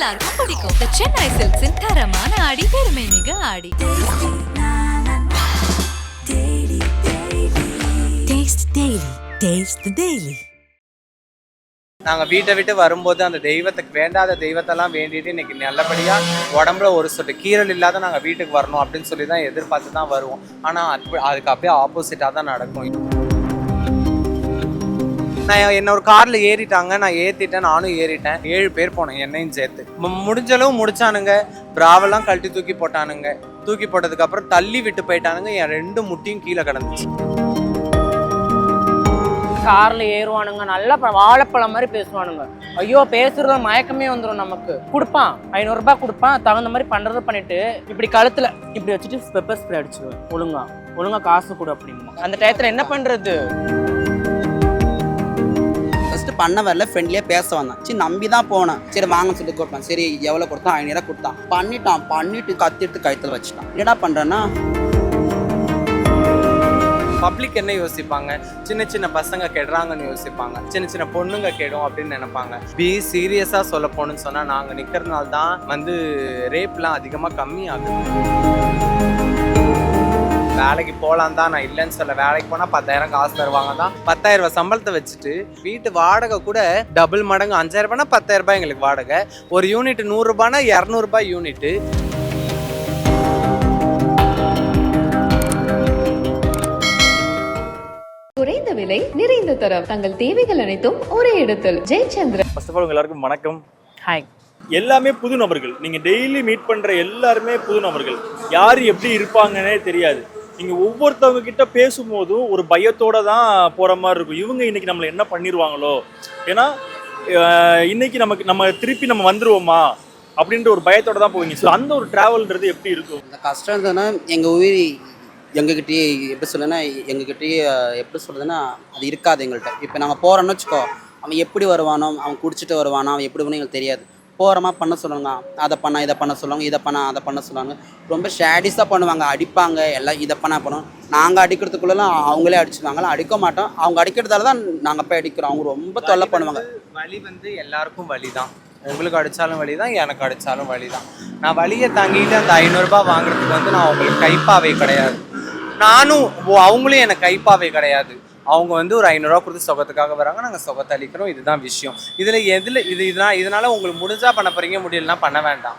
எல்லாருக்கும் பிடிக்கும். The சென்னை சில்க்ஸின் தரமான ஆடி பெருமை மிக ஆடி. Daily. நாங்கள் வீட்டை விட்டு வரும்போது அந்த தெய்வத்துக்கு வேண்டாத தெய்வத்தெல்லாம் வேண்டிட்டு இன்னைக்கு நல்லபடியாக உடம்புல ஒரு சொட்டு கீரல் இல்லாத நாங்கள் வீட்டுக்கு வரணும் அப்படின்னு சொல்லி தான் எதிர்பார்த்து தான் வருவோம். ஆனால் அது அதுக்கு அப்படியே ஆப்போசிட்டாக தான் நடக்கும். நான் என்ன ஒரு காரில் ஏறிட்டாங்க நான் ஏற்றிட்டேன் நானும் ஏறிட்டேன். ஏழு பேர் போனேன் என்னையும் சேர்த்து. முடிஞ்ச அளவு முடிச்சானுங்க. பிராவெல்லாம் கழட்டி தூக்கி போட்டானுங்க. தூக்கி போட்டதுக்கப்புறம் தள்ளி விட்டு போயிட்டானுங்க. என் ரெண்டு முட்டியும் கீழே கிடந்துச்சு. கார்ல ஏறுவானுங்க. நல்லா வாழைப்பழம் மாதிரி பேசுவானுங்க. ஐயோ பேசுறது மயக்கமே வந்துடும் நமக்கு. கொடுப்பான். ஐநூறு ரூபாய் கொடுப்பான். தகுந்த மாதிரி பண்றதை பண்ணிட்டு இப்படி கழுத்துல இப்படி வச்சுட்டு பெப்பர் ஸ்ப்ரே அடிச்சிருவேன். ஒழுங்கா. ஒழுங்கா காசு கொடு அப்படிமா அந்த டயத்துல என்ன பண்றது? பண்ண வரல ஃப்ரெண்ட்லியாக பேச வந்தான். சரி நம்பி தான் போனேன். சரி வாங்க சொல்லி கொடுப்பேன் சரி எவ்வளோ கொடுத்தான்? ஐநூறுவா கொடுத்தான். பண்ணிட்டான். பண்ணிட்டு கத்திட்டு கழுத்தில் வச்சுட்டான். என்னடா பண்ணுறேன்னா பப்ளிக் என்ன யோசிப்பாங்க? சின்ன சின்ன பசங்க கெடுறாங்கன்னு யோசிப்பாங்க. சின்ன சின்ன பொண்ணுங்க கெடும் அப்படின்னு நினைப்பாங்க. பி சீரியஸாக சொல்ல போகணும்னு சொன்னால் நாங்கள் நிற்கிறதுனால தான் வந்து ரேப்லாம் அதிகமாக கம்மி ஆகுது வேலைக்கு போகலாம் தான் நான் இல்லைன்னு சொல்ல. வேலைக்கு போனால் பத்தாயிரம் காசு தருவாங்க தான். பத்தாயிரம் ரூபாய் சம்பளத்தை வச்சுட்டு வீட்டு வாடகை கூட டபுள் மடங்கு அஞ்சாயிரம் ரூபாய்னா பத்தாயிரம் ரூபாய் எங்களுக்கு வாடகை. ஒரு யூனிட் நூறுரூபானா இரநூறுபா யூனிட்டு குறைந்த விலை நிறைந்த தரம். தங்கள் தேவைகள் அனைத்தும் ஒரே இடத்தில். ஜெயச்சந்திர ஃபர்ஸ்ட் ஆஃப் ஆல் எல்லாருக்கும் வணக்கம். ஹாய் எல்லாமே புது நபர்கள். நீங்கள் டெய்லி மீட் பண்ணுற எல்லாருமே புது நபர்கள். யார் எப்படி இருப்பாங்கன்னே தெரியாது. நீங்கள் ஒவ்வொருத்தவங்க கிட்ட பேசும்போதும் ஒரு பயத்தோடு தான் போகிற மாதிரி இருக்கும். இவங்க இன்னைக்கு நம்மளை என்ன பண்ணிடுவாங்களோ ஏன்னா இன்றைக்கி இன்னைக்கு நமக்கு நம்ம திருப்பி நம்ம வந்துடுவோமா அப்படின்ற ஒரு பயத்தோட தான் போவீங்க. ஸோ அந்த ஒரு ட்ராவல்ன்றது எப்படி இருக்கும்? இந்த கஷ்டம் இருந்ததுன்னா எங்கள் உயிர் எங்ககிட்டயே எப்படி சொல்லுன்னா எங்ககிட்டயே எப்படி சொல்றதுன்னா அது இருக்காது எங்கள்கிட்ட இப்போ நாங்கள் போகிறோன்னு வச்சுக்கோ அவன் எப்படி வருவானோ அவன் குடிச்சிட்டு வருவானோ அவன் எப்படி எங்களுக்கு தெரியாது. போகிறோமா பண்ண சொல்லுவாங்க அதை பண்ண இதை பண்ண சொல்லுவாங்க இதை பண்ண அதை பண்ண சொல்லுவாங்க ரொம்ப ஷேடிஸாக பண்ணுவாங்க. அடிப்பாங்க எல்லாம் இதை பண்ண பண்ணுவோம். நாங்கள் அடிக்கிறதுக்குள்ளலாம் அவங்களே அடிச்சிருவாங்களா? அடிக்க மாட்டோம். அவங்க அடிக்கிறதால தான் நாங்கள் போய் அடிக்கிறோம். அவங்க ரொம்ப தொல்லை பண்ணுவாங்க. வலி வந்து எல்லாருக்கும் வலி தான் உங்களுக்கு அடித்தாலும் வலி தான் எனக்கு அடித்தாலும் வலி தான் நான் வலியை தாங்கிட்டு அந்த ஐநூறுரூபா வாங்குறதுக்கு வந்து நான் உங்களுக்கு கைப்பாவை கிடையாது. நானும் அவங்களும் எனக்கு கைப்பாவை கிடையாது. அவங்க வந்து ஒரு ஐநூறுரூவா கொடுத்து சுகத்துக்காக வராங்க நாங்கள் சுகத்தை அளிக்கிறோம் இதுதான் விஷயம். இதில் எதில் இது இதனால் இதனால் உங்களுக்கு முடிஞ்சா பண்ண போகிறீங்க முடியலன்னா பண்ண வேண்டாம்.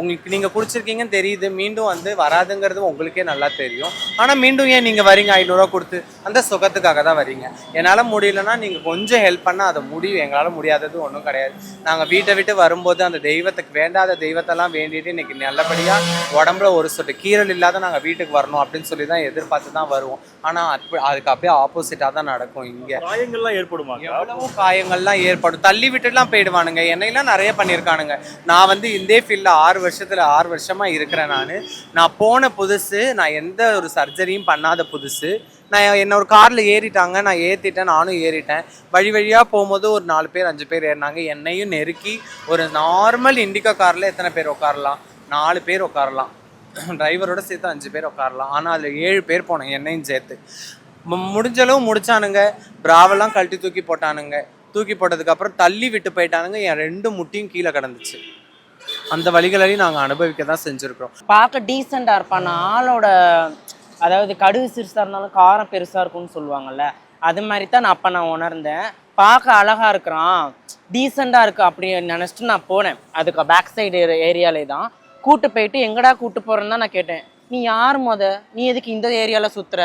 உங்களுக்கு நீங்கள் குடிச்சிருக்கீங்கன்னு தெரியுது. மீண்டும் வந்து வராதுங்கிறது உங்களுக்கே நல்லா தெரியும். ஆனால் மீண்டும் ஏன் நீங்கள் வரீங்க? ஐநூறுரூவா கொடுத்து அந்த சுகத்துக்காக தான் வரீங்க. என்னால் முடியலன்னா நீங்கள் கொஞ்சம் ஹெல்ப் பண்ணால் அதை முடியும். எங்களால் முடியாதது ஒன்றும் கிடையாது. நாங்கள் வீட்டை விட்டு வரும்போது அந்த தெய்வத்துக்கு வேண்டாத தெய்வத்தெல்லாம் வேண்டிட்டு இன்னைக்கு நல்லபடியாக உடம்புல ஒரு சொட்டு கீரல் இல்லாத நாங்கள் வீட்டுக்கு வரணும் அப்படின்னு சொல்லி தான் எதிர்பார்த்து தான் வருவோம். ஆனால் அது அதுக்கு அப்படியே ஆப்போசிட்டாக தான் நடக்கும் இங்கே. காயங்கள்லாம் ஏற்படுமாங்க எவ்வளவோ காயங்கள்லாம் ஏற்படும். தள்ளி விட்டுலாம் போயிடுவானுங்க. என்னையெல்லாம் நிறைய பண்ணியிருக்கானுங்க. நான் வந்து இந்த ஃபீல்டில் ஆறு வருஷத்தில் ஆறு வருஷமாக இருக்கிறேன் நான். நான் போன புதுசு நான் எந்த ஒரு சர்ஜரியும் பண்ணாத புதுசு. நான் என்ன ஒரு காரில் ஏறிட்டாங்க நான் ஏற்றிட்டேன் நானும் ஏறிட்டேன். வழி வழியாக போகும்போது ஒரு நாலு பேர் அஞ்சு பேர் ஏறினாங்க. என்னையும் நெருக்கி ஒரு நார்மல் இண்டிகா காரில் எத்தனை பேர் உட்காரலாம்? நாலு பேர் உட்காரலாம். டிரைவரோட சேர்த்து அஞ்சு பேர் உட்காரலாம். ஆனால் அதில் ஏழு பேர் போனேன் என்னையும் சேர்த்து. மு- முடிஞ்ச அளவு முடிச்சானுங்க. பிராவெல்லாம் கழட்டி தூக்கி போட்டானுங்க. தூக்கி போட்டதுக்கப்புறம் தள்ளி விட்டு போயிட்டானுங்க. என் ரெண்டு முட்டியும் கீழே கிடந்துச்சு. அந்த வழிகளையும் நாங்கள் அனுபவிக்க தான் செஞ்சுருக்கிறோம். பார்க்க டீசெண்டாக இருப்பான். ஆளோட அதாவது கடுகு சிறுசாக இருந்தாலும் காரம் பெருசாக இருக்கும்னு சொல்லுவாங்கல்ல அது மாதிரி தான் நான் அப்போ நான் உணர்ந்தேன். பார்க்க அழகாக இருக்கிறான். டீசெண்டாக இருக்கு அப்படி நினச்சிட்டு நான் போனேன். அதுக்கு பேக் சைடு ஏரியாலே தான். கூட்டு போயிட்டு எங்கடா கூட்டு போகிறேன்னு தான் நான் கேட்டேன். நீ யார் மொத? நீ எதுக்கு இந்த ஏரியாவில் சுற்றுற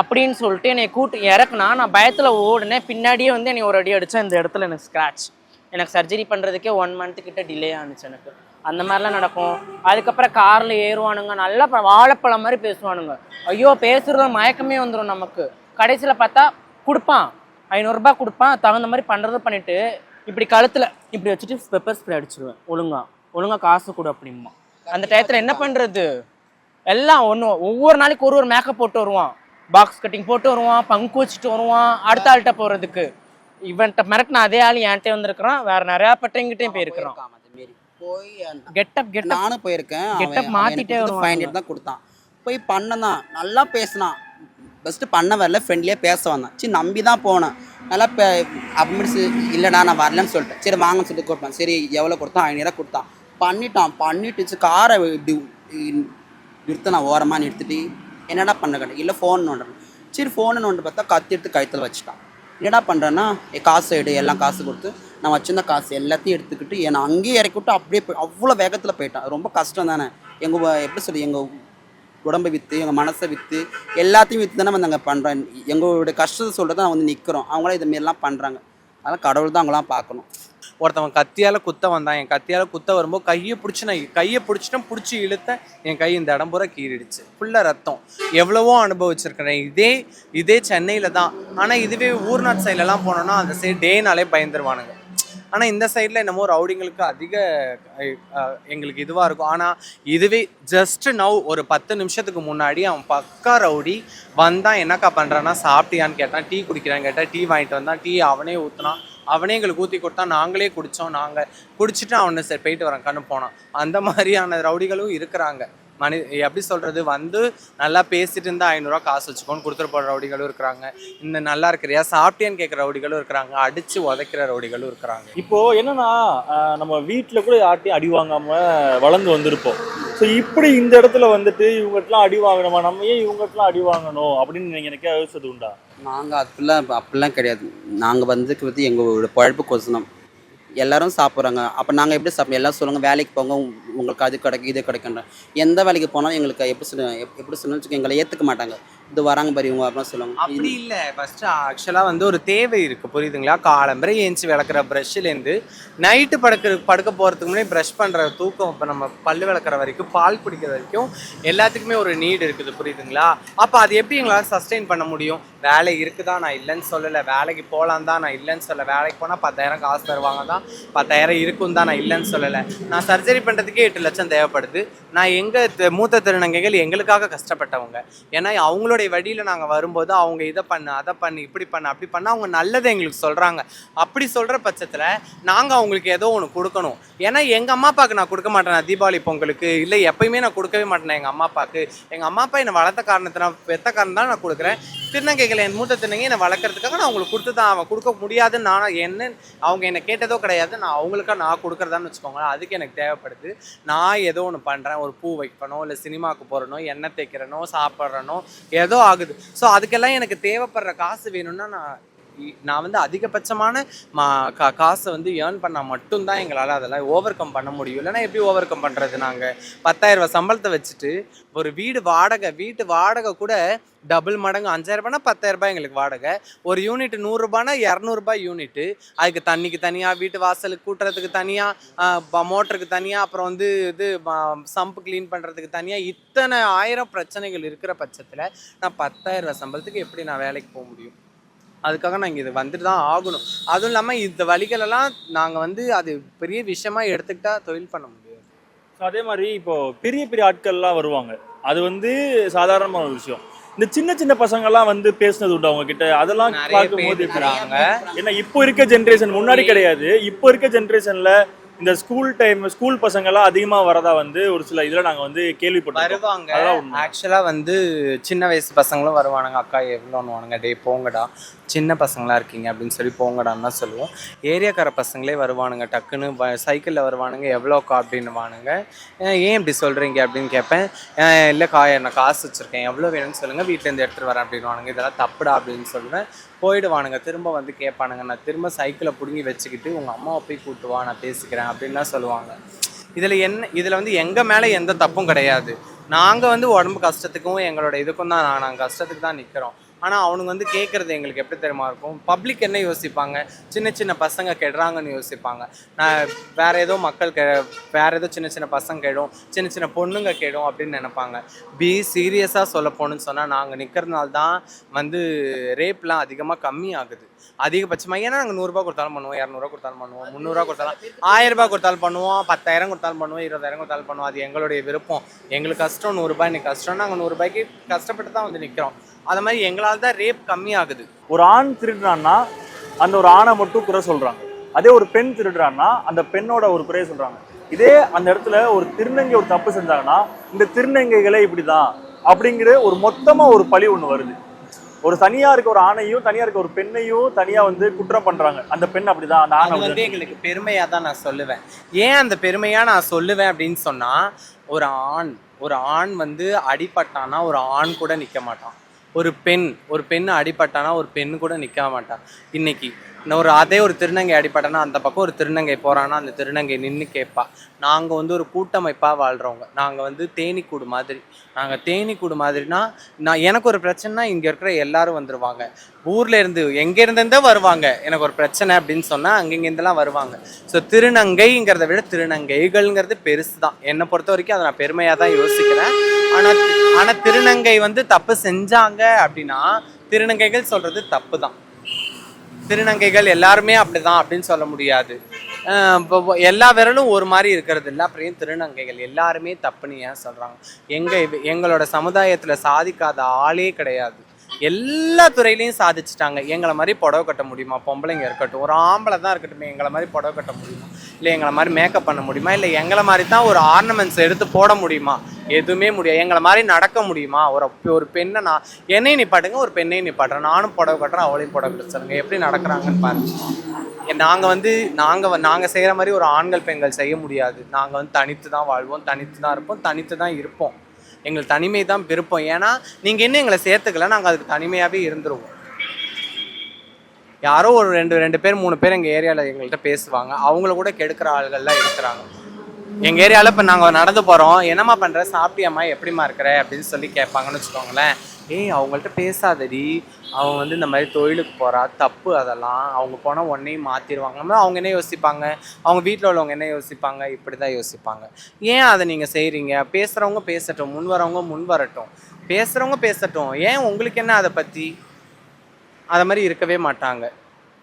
அப்படின்னு சொல்லிட்டு என்னை கூட்டு இறக்குனா நான் பயத்தில் ஓடுனேன். பின்னாடியே வந்து என்னை ஒரு அடி அடித்தேன் இந்த இடத்துல எனக்கு ஸ்க்ராட்ச் எனக்கு சர்ஜரி பண்ணுறதுக்கே ஒன் மந்த் கிட்ட டிலே ஆனிச்சு எனக்கு. அந்த மாதிரிலாம் நடக்கும். அதுக்கப்புறம் காரில் ஏறுவானுங்க நல்லா வாழைப்பழம் மாதிரி பேசுவானுங்க. ஐயோ பேசுகிறத மயக்கமே வந்துடும் நமக்கு. கடைசியில் பார்த்தா கொடுப்பான். ஐநூறுரூபா கொடுப்பான். தகுந்த மாதிரி பண்ணுறது பண்ணிவிட்டு இப்படி கழுத்தில் இப்படி வச்சுட்டு பெப்பர் ஸ்ப்ரே அடிச்சிருவேன். ஒழுங்கா. ஒழுங்கா காசு கொடு அப்படிமா அந்த டயத்தில் என்ன பண்ணுறது எல்லாம் ஒன்று ஒவ்வொரு நாளைக்கு ஒரு ஒரு மேக்கப் போட்டு வருவான். பாக்ஸ் கட்டிங் போட்டு வருவான் பங்கு வச்சுட்டு வருவான் அடுத்த ஆள்கிட்ட போகிறதுக்கு இவன்கிட்ட மிரட்டின அதே ஆள் என்கிட்ட வந்திருக்கிறான். வேற நிறையா பட்டவங்கிட்டையும் போயிருக்கிறான். போய் கெட்டப் கெட்டப் நானும் போயிருக்கேன். up மாத்திட்டே ஃபைவ் வருவாங்க. ஹண்ட்ரட் தான் கொடுத்தான். போய் பண்ணதான். நல்லா பேசினான். ஃபஸ்ட்டு பண்ண வரல ஃப்ரெண்ட்லியாக பேச வந்தான். சரி நம்பி தான் போனேன். நல்லா இப்போ இல்லைடா நான் வரலன்னு சொல்லிட்டேன். சரி வாங்கன்னு சொல்லிட்டு கொடுத்தான் சரி எவ்வளோ கொடுத்தான்? ஐநூறுரூவா கொடுத்தான். பண்ணிட்டான். பண்ணிட்டு காரை இப்படி நிறுத்த நான் ஓரமாக நிறுத்திட்டு என்னடா பண்ண இல்லை ஃபோன் நோண்டுறேன் சரி ஃபோனு நோண்டு பார்த்தா கத்தி எடுத்து கழுத்தில் வச்சுட்டான். என்ன பண்ணுறேன்னா காசு எடு எல்லாம் காசு கொடுத்து நான் வச்சிருந்த காசு எல்லாத்தையும் எடுத்துக்கிட்டு என்னை அங்கேயே இறக்கி விட்டு அப்படியே போய் அவ்வளோ வேகத்தில் போயிட்டான் ரொம்ப கஷ்டம் தானே. எங்கள் எப்படி சொல்லி எங்கள் உடம்பை விற்று எங்கள் மனசை விற்று எல்லாத்தையும் விற்று தானே வந்து நாங்கள் பண்ணுறோம் எங்களுடைய கஷ்டத்தை சொல்கிறது தான் வந்து நிற்கிறோம் அவங்களாம் இது மாரிலாம் பண்ணுறாங்க அதெல்லாம் கடவுள் தான் அவங்களாம் பார்க்கணும். ஒருத்தவன் கத்தியால் குத்த வந்தான். என் கத்தியால் குத்த வரும்போது கையை பிடிச்சி நான் கையை பிடிச்சிட்டேன் பிடிச்சி இழுத்தேன் என் கை இந்த இடம் பூரா கீறிடுச்சு. ஃபுல்லாக ரத்தம். எவ்வளவோ அனுபவிச்சிருக்கிறேன். இதே இதே சென்னையில் தான். ஆனால் இதுவே ஊர்நாட் சைட்லலாம் போனோன்னா அந்த சைடு டேனாலே பயந்துருவானுங்க. ஆனால் இந்த சைடில் என்னமோ ரவுடிங்களுக்கு அதிக எங்களுக்கு இதுவாக இருக்கும். ஆனால் இதுவே ஜஸ்ட் நவ் ஒரு பத்து நிமிஷத்துக்கு முன்னாடி அவன் பக்கா ரவுடி வந்தான். என்னக்கா பண்ணுறான்னா சாப்பிட்டியான்னு கேட்டான். டீ குடிக்கிறான்னு கேட்டால் டீ வாங்கிட்டு வந்தான். டீ அவனே ஊற்றுனான் அவனே எங்களுக்கு ஊற்றி கொடுத்தா நாங்களே குடித்தோம் நாங்கள் குடிச்சிட்டு அவனை சரி போயிட்டு வரேன் கண்ணு போனான். அந்த மாதிரியான ரவுடிகளும் இருக்கிறாங்க. மனி எப்படி சொல்கிறது வந்து நல்லா பேசிட்டு இருந்தால் ஐநூறுரூவா காசு வச்சுக்கோன்னு கொடுத்துட்டு போகிற ரவுடிகளும் இருக்கிறாங்க. இந்த நல்லா இருக்கிறியா? சாப்பிட்டேன்னு கேட்குற ரவுடிகளும் இருக்கிறாங்க. அடித்து உதைக்கிற ரவுடிகளும் இருக்கிறாங்க. இப்போ என்னன்னா ஆஹ் நம்ம வீட்டில் கூட யார்ட்டையும் அடி வாங்காம வளர்ந்து வந்திருப்போம். ஸோ இப்படி இந்த இடத்துல வந்துட்டு இவங்ககிட்டலாம் அடி வாங்கணுமா? நம்ம ஏன் இவங்ககிட்டலாம் அடி வாங்கணும்? அப்படின்னு நீங்க எனக்கே யோசிச்சது உண்டா? நாங்கள் அப்படிலாம் அப்படிலாம் கிடையாது. நாங்கள் வந்துக்கு வந்து எங்களோட பழப்பு கொசனம். எல்லாரும் சாப்பிட்றாங்க. அப்போ நாங்கள் எப்படி சாப்பிட எல்லாம் சொல்லுங்கள் வேலைக்கு போங்க உங்களுக்கு அது கிடைக்கும் இது கிடைக்குன்ற எந்த வேலைக்கு போனாலும் எங்களுக்கு எப்படி சொல்ல எப்- எப்படி சொல்லணும்னு எங்களை ஏற்றுக்க மாட்டாங்க. இது வராங்க பாரு இவங்க அப்படிலாம் சொல்லுவாங்க. அப்படி இல்லை. ஃபஸ்ட்டு ஆக்சுவலாக வந்து ஒரு தேவை இருக்குது புரியுதுங்களா? காலம்பரை ஏஞ்சி விளக்குற ப்ரஷ்லேருந்து நைட்டு படுக்கிற படுக்க போகிறதுக்கு முன்னாடி ப்ரஷ் பண்ணுற தூக்கம் இப்போ நம்ம பல்லு விளக்குற வரைக்கும் பால் குடிக்கிற வரைக்கும் எல்லாத்துக்குமே ஒரு நீடு இருக்குது. புரியுதுங்களா? அப்போ அது எப்படி எங்களால் சஸ்டெயின் பண்ண முடியும்? வேலை இருக்குதா? நான் இல்லைன்னு சொல்லலை. வேலைக்கு போகலாம் தான் நான் இல்லைன்னு சொல்ல வேலைக்கு போனால் பத்தாயிரம் காசு தருவாங்க தான். பத்தாயிரம் இருக்கும் தான் நான் இல்லைன்னு சொல்லலை. நான் சர்ஜரி பண்ணுறதுக்கே எட்டு லட்சம் தேவைப்படுது. நான் எங்கள் மூத்த திருநங்கைகள் எங்களுக்காக கஷ்டப்பட்டவங்க. ஏன்னா அவங்களுடைய வழியில் நாங்கள் வரும்போது அவங்க இதை பண்ணு அதை பண்ணு இப்படி பண்ணு அப்படி பண்ணு அவங்க நல்லதை எங்களுக்கு சொல்கிறாங்க அப்படி சொல்கிற பட்சத்தில் நாங்கள் அவங்களுக்கு ஏதோ ஒன்று கொடுக்கணும். ஏன்னா எங்கள் அம்மா அப்பாவுக்கு நான் கொடுக்க மாட்டேன் நான் தீபாவளி பொங்கலுக்கு? இல்லை எப்பயுமே நான் கொடுக்கவே மாட்டேன் எங்கள் அம்மா அப்பாவுக்கு எங்கள் அம்மா அப்பா என்னை வளர்த்த காரணத்தை நான் பெத்த காரணம் தான் நான் கொடுக்குறேன். திருநங்கைகளை என் மூத்த திருநங்கை என்னை வளர்க்குறதுக்காக நான் அவங்களுக்கு கொடுத்து தான் அவன் கொடுக்க முடியாதுன்னு நான் என்ன அவங்க என்னை கேட்டதோ கிடையாது. நான் அவங்களுக்காக நான் கொடுக்குறதான்னு வச்சுக்கோங்களேன். அதுக்கு எனக்கு தேவைப்படுது. நான் ஏதோ ஒன்று பண்ணுறேன் ஒரு பூ வைக்கணும் இல்லை சினிமாவுக்கு போகிறனோ எண்ணெய் தேய்க்கிறனோ சாப்பிட்றனோ ஏதோ ஆகுது. ஸோ அதுக்கெல்லாம் எனக்கு தேவைப்படுற காசு வேணும்னா நான் நான் வந்து அதிகபட்சமான மா கா காசை வந்து ஏர்ன் பண்ணால் மட்டும்தான் எங்களால் அதெல்லாம் ஓவர் கம் பண்ண முடியும். இல்லைன்னா எப்படி ஓவர் கம் பண்ணுறது நாங்கள் பத்தாயிரம் சம்பளத்தை வச்சுட்டு ஒரு வீடு வாடகை வீட்டு வாடகை கூட டபுள் மடங்கு அஞ்சாயிரரூபானா பத்தாயிரரூபா எங்களுக்கு வாடகை. ஒரு யூனிட் நூறுரூபானா இரநூறுபா யூனிட்டு அதுக்கு தண்ணிக்கு தனியாக வீட்டு வாசலுக்கு கூட்டுறதுக்கு தனியாக மோட்டருக்கு தனியாக அப்புறம் வந்து இது சம்பு க்ளீன் பண்ணுறதுக்கு தனியாக இத்தனை ஆயிரம் பிரச்சனைகள் இருக்கிற பட்சத்தில் நான் பத்தாயிரரூபா சம்பளத்துக்கு எப்படி நான் வேலைக்கு போக முடியும்? அதுக்காக நாங்கள் இது வந்துட்டு தான் ஆகணும். அதுவும் இல்லாமல் இந்த வழிகளெல்லாம் நாங்கள் வந்து அது பெரிய விஷயமா எடுத்துக்கிட்டா தொழில் பண்ண முடியாது. அதே மாதிரி இப்போ பெரிய பெரிய ஆட்கள்லாம் வருவாங்க. அது வந்து சாதாரணமான ஒரு விஷயம். இந்த சின்ன சின்ன பசங்கள்லாம் வந்து பேசுனது உண்டு அவங்க கிட்ட அதெல்லாம் பார்க்கும்போது ஏன்னா இப்போ இருக்க ஜென்ரேஷன் முன்னாடி கிடையாது. இப்போ இருக்க ஜென்ரேஷன்ல இந்த ஸ்கூல் டைம் ஸ்கூல் பசங்கள்லாம் அதிகமா வரதா வந்து ஒரு சில இதுல நாங்க வந்து கேள்விப்பட்டிருக்கோம். வருவாங்க. ஆக்சுவலாக வந்து சின்ன வயசு பசங்களும் வருவானுங்க. அக்கா எவ்வளோன்னுவானுங்க. டே போங்கடா. சின்ன பசங்களா இருக்கீங்க? அப்படின்னு சொல்லி போங்கடான்னு தான் சொல்லுவோம். ஏரியாக்கார பசங்களே வருவானுங்க. டக்குன்னு சைக்கிளில் வருவானுங்க. எவ்வளோக்கா? அப்படின்னுவானுங்க. "ஏன் இப்படி சொல்கிறீங்க அப்படின்னு கேட்பேன். "ஏன் இல்லைக்கா நான் காசு வச்சுருக்கேன். எவ்வளோ வேணும்னு சொல்லுங்கள் வீட்டிலேருந்து எடுத்துகிட்டு வரேன். அப்படின்னுவானுங்க. இதெல்லாம் தப்புடா. அப்படின்னு சொல்லுவேன். போயிடுவானுங்க. திரும்ப வந்து கேட்பானுங்க. நான் திரும்ப சைக்கிளை பிடுங்கி வச்சுக்கிட்டு உங்கள் அம்மாவை போய் கூட்டுவா நான் பேசிக்கிறேன் அப்படின்லாம் சொல்லுவாங்க. இதில் என்ன இதில் வந்து எங்கள் மேலே எந்த தப்பும் கிடையாது. நாங்கள் வந்து உடம்பு கஷ்டத்துக்கும் எங்களோட இதுக்கும் தான் நாங்கள் கஷ்டத்துக்கு தான் நிற்கிறோம் ஆனால் அவனுங்க வந்து கேட்குறது எங்களுக்கு எப்படி தெரியுமா இருக்கும்? பப்ளிக் என்ன யோசிப்பாங்க? சின்ன சின்ன பசங்க கெடுறாங்கன்னு யோசிப்பாங்க. நான் வேற ஏதோ மக்கள் கெ வேறு ஏதோ சின்ன சின்ன பசங்க கெடும் சின்ன சின்ன பொண்ணுங்க கெடும் அப்படின்னு நினைப்பாங்க. பி சீரியஸாக சொல்ல போகணுன்னு சொன்னால் நாங்கள் நிற்கிறதுனால தான் வந்து ரேப்லாம் அதிகமாக கம்மி ஆகுது அதிகபட்சமாக ஏன்னா நாங்கள் நூறுரூபா கொடுத்தாலும் பண்ணுவோம் இரநூறுவா கொடுத்தாலும் பண்ணுவோம் முந்நூறுரூவா கொடுத்தாலும் ஆயிரம் ரூபாய் கொடுத்தாலும் பண்ணுவோம் பத்தாயிரம் கொடுத்தாலும் பண்ணுவோம் இருபதாயிரம் கொடுத்தாலும் பண்ணுவோம். அது எங்களுடைய விருப்பம். எங்களுக்கு கஷ்டம் நூறுரூபா இன்னைக்கு கஷ்டம் நாங்கள் நூறுரூபாய்க்கு கஷ்டப்பட்டு தான் வந்து நிற்கிறோம் அது மாதிரி எங்களால் தான் ரேப் கம்மி ஆகுது ஒரு ஆண் திருடுறான்னா அந்த ஒரு ஆணை மட்டும் குறை சொல்றாங்க. அதே ஒரு பெண் திருடுறான்னா அந்த பெண்ணோட ஒரு குறைய சொல்றாங்க. இதே அந்த இடத்துல ஒரு திருநங்கை ஒரு தப்பு செஞ்சாங்கன்னா இந்த திருநங்கைகளே இப்படிதான் அப்படிங்கிற ஒரு மொத்தமா ஒரு பழி ஒண்ணு வருது. ஒரு தனியா இருக்க ஒரு ஆணையும் தனியா இருக்க ஒரு பெண்ணையும் தனியா வந்து குற்றம் பண்றாங்க. அந்த பெண் அப்படிதான் அந்த ஆண் வந்து. எங்களுக்கு பெருமையா தான் நான் சொல்லுவேன். ஏன் அந்த பெருமையா நான் சொல்லுவேன் அப்படின்னு சொன்னா ஒரு ஆண் ஒரு ஆண் வந்து அடிபட்டானா ஒரு ஆண் கூட நிக்க மாட்டான். ஒரு பெண் ஒரு பெண் அடிபட்டானா ஒரு பெண் கூட நிக்க மாட்டான் இன்னைக்கு நான் ஒரு அதே ஒரு திருநங்கை அடிப்பட்டனா அந்த பக்கம் ஒரு திருநங்கை போகிறான்னா அந்த திருநங்கை நின்று கேட்பா. நாங்கள் வந்து ஒரு கூட்டமைப்பாக வாழ்கிறவங்க நாங்கள் வந்து தேனீக்கூடு மாதிரி. நாங்கள் தேனீக்கூடு மாதிரினா நான் எனக்கு ஒரு பிரச்சனைனா இங்கே இருக்கிற எல்லாரும் வந்துடுவாங்க ஊரில் இருந்து எங்க இருந்தே வருவாங்க. எனக்கு ஒரு பிரச்சனை அப்படின்னு சொன்னால் அங்கங்கேருந்துலாம் வருவாங்க. ஸோ திருநங்கைங்கிறத விட திருநங்கைகள்ங்கிறது பெருசு தான் என்னை பொறுத்த வரைக்கும் அதை நான் பெருமையாக தான் யோசிக்கிறேன். ஆனால் ஆனால் திருநங்கை வந்து தப்பு செஞ்சாங்க அப்படின்னா திருநங்கைகள் சொல்கிறது தப்பு தான் திருநங்கைகள் எல்லாருமே அப்படிதான் அப்படின்னு சொல்ல முடியாது. இப்போ எல்லா விரலும் ஒரு மாதிரி இருக்கிறது இல்லை. அப்புறம் திருநங்கைகள்? எல்லாருமே தப்புன்னு ஏன் சொல்கிறாங்க எங்கள் எங்களோட சமுதாயத்தில் சாதிக்காத ஆளே கிடையாது. எல்லா துறையிலையும் சாதிச்சிட்டாங்க. எங்களை மாதிரி புடவை கட்ட முடியுமா? பொம்பளைங்க இருக்கட்டும். ஒரு ஆம்பளை தான் இருக்கட்டும் எங்களை மாதிரி புடவை கட்ட முடியுமா? இல்லை எங்களை மாதிரி மேக்கப் பண்ண முடியுமா? இல்லை எங்களை மாதிரி தான் ஒரு ஆர்னமெண்ட்ஸ் எடுத்து போட முடியுமா? எதுவுமே முடியாது. எங்களை மாதிரி நடக்க முடியுமா? ஒரு ஒரு பெண்ணை நான் என்னையும் நிப்பாட்டுங்க ஒரு பெண்ணையும் நிப்பாட்டுறேன் நானும் புடவை கட்டுறேன் அவளையும் புடவை கட்ட எப்படி நடக்கிறாங்கன்னு பாருங்க. நாங்கள் வந்து நாங்கள் நாங்கள் செய்கிற மாதிரி ஒரு ஆண்கள் பெண்கள் செய்ய முடியாது. நாங்கள் வந்து தனித்து தான் வாழ்வோம் தனித்து தான் இருப்போம் தனித்து தான் இருப்போம். எங்களுக்கு தனிமை தான் விருப்பம். ஏன்னா நீங்கள் என்ன எங்களை சேர்த்துக்கல நாங்கள் அதுக்கு தனிமையாகவே இருந்துருவோம். யாரோ ஒரு ரெண்டு ரெண்டு பேர் மூணு பேர் எங்கள் ஏரியாவில் எங்கள்கிட்ட பேசுவாங்க. அவங்கள கூட கெடுக்கிற ஆள்கள்லாம் இருக்கிறாங்க. எங்கள் ஏரியாவில் இப்போ நாங்கள் நடந்து போகிறோம் என்னம்மா பண்ணுற சாப்பிட்டியாம்மா? எப்படிம்மா இருக்கிற? அப்படின்னு சொல்லி கேட்பாங்கன்னு வச்சுக்கோங்களேன். ஏய் அவங்கள்ட்ட பேசாதடி. அவங்க வந்து இந்த மாதிரி தொழிலுக்கு போகிறா தப்பு அதெல்லாம். அவங்க போனால் உடனே மாற்றிடுவாங்க அவங்க என்ன யோசிப்பாங்க? அவங்க வீட்டில் உள்ளவங்க என்ன யோசிப்பாங்க? இப்படி தான் யோசிப்பாங்க. ஏன் அதை நீங்கள் செய்கிறீங்க பேசுகிறவங்க பேசட்டும். முன் வரவங்க முன் வரட்டும். பேசுகிறவங்க பேசட்டும். ஏன் உங்களுக்கு என்ன அதை பற்றி அதை மாதிரி இருக்கவே மாட்டாங்க.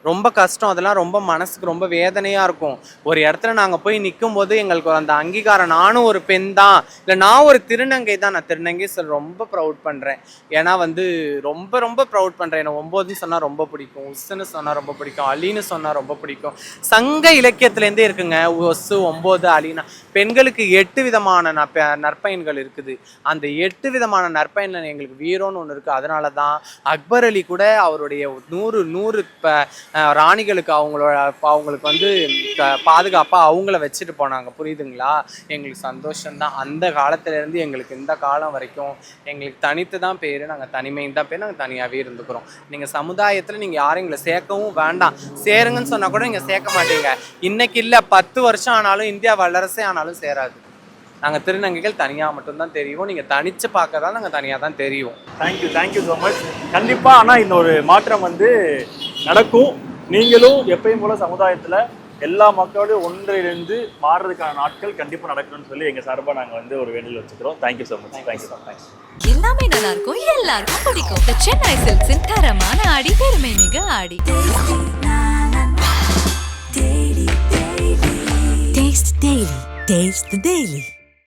ரொம்ப கஷ்டம். அதெல்லாம் ரொம்ப மனசுக்கு ரொம்ப வேதனையாக இருக்கும். ஒரு இடத்துல நாங்கள் போய் நிற்கும் போது எங்களுக்கு அந்த அங்கீகாரம் நானும் ஒரு பெண் தான். இல்லை நான் ஒரு திருநங்கை தான். நான் திருநங்கை சொல் ரொம்ப ப்ரௌட் பண்ணுறேன் ஏன்னா வந்து ரொம்ப ரொம்ப ப்ரௌட் பண்ணுறேன் என்னை ஒம்போதுன்னு சொன்னால் ரொம்ப பிடிக்கும். உஸ்ஸுன்னு சொன்னால் ரொம்ப பிடிக்கும். அலின்னு சொன்னால் ரொம்ப பிடிக்கும். சங்க இலக்கியத்துலேருந்தே இருக்குங்க. ஒசு ஒம்போது அலினா பெண்களுக்கு எட்டு விதமான நற்ப நற்பயன்கள் இருக்குது. அந்த எட்டு விதமான நற்பயனில் எங்களுக்கு வீரோன்னு ஒன்று இருக்குது அதனால தான் அக்பர் அலி கூட அவருடைய நூறு நூறு ப ராணிகளுக்கு அவங்களோட அவங்களுக்கு வந்து பாதுகாப்பாக அவங்கள வச்சுட்டு போனாங்க. புரியுதுங்களா? எங்களுக்கு சந்தோஷம்தான். அந்த காலத்துலேருந்து எங்களுக்கு இந்த காலம் வரைக்கும் எங்களுக்கு தனித்து தான் பேர். நாங்கள் தனிமையும் தான் பேர். நாங்கள் தனியாகவே இருந்துக்கிறோம். நீங்கள் சமுதாயத்தில் நீங்கள் யாரும் எங்களை சேர்க்கவும் வேண்டாம். சேருங்கன்னு சொன்னால் கூட நீங்கள் சேர்க்க மாட்டீங்க. இன்னைக்கு இல்லை பத்து வருஷம் ஆனாலும் இந்தியா வல்லரசே ஆனாலும் சேராது. நாங்கள் திருநங்கைகள் தனியாக மட்டும்தான் தெரியும் நீங்கள் தனிச்சு பார்க்கறதால நாங்கள் தனியாக தான் தெரியும் தேங்க்யூ தேங்க்யூ ஸோ மச் கண்டிப்பா ஆனா இந்த ஒரு மாற்றம் வந்து நடக்கும். நீங்களும் எப்பயும் போல சமுதாயத்துல எல்லா மக்களோடையும் ஒன்றிணைந்து மாறுறதுக்கான நாட்கள் கண்டிப்பா நடக்கணும்னு சொல்லி எங்க சார்பா நாங்க வந்து ஒரு வேண்டுதல் வச்சுக்கிறோம். Thank you so much thank you thanks எல்லாமே நல்லா இருக்கும் எல்லாருக்கும் பிடிக்கும். The சென்னை சில்க்ஸின் தரமான ஆடி பெருமை மிக ஆடி. Taste Daily. Taste the Daily.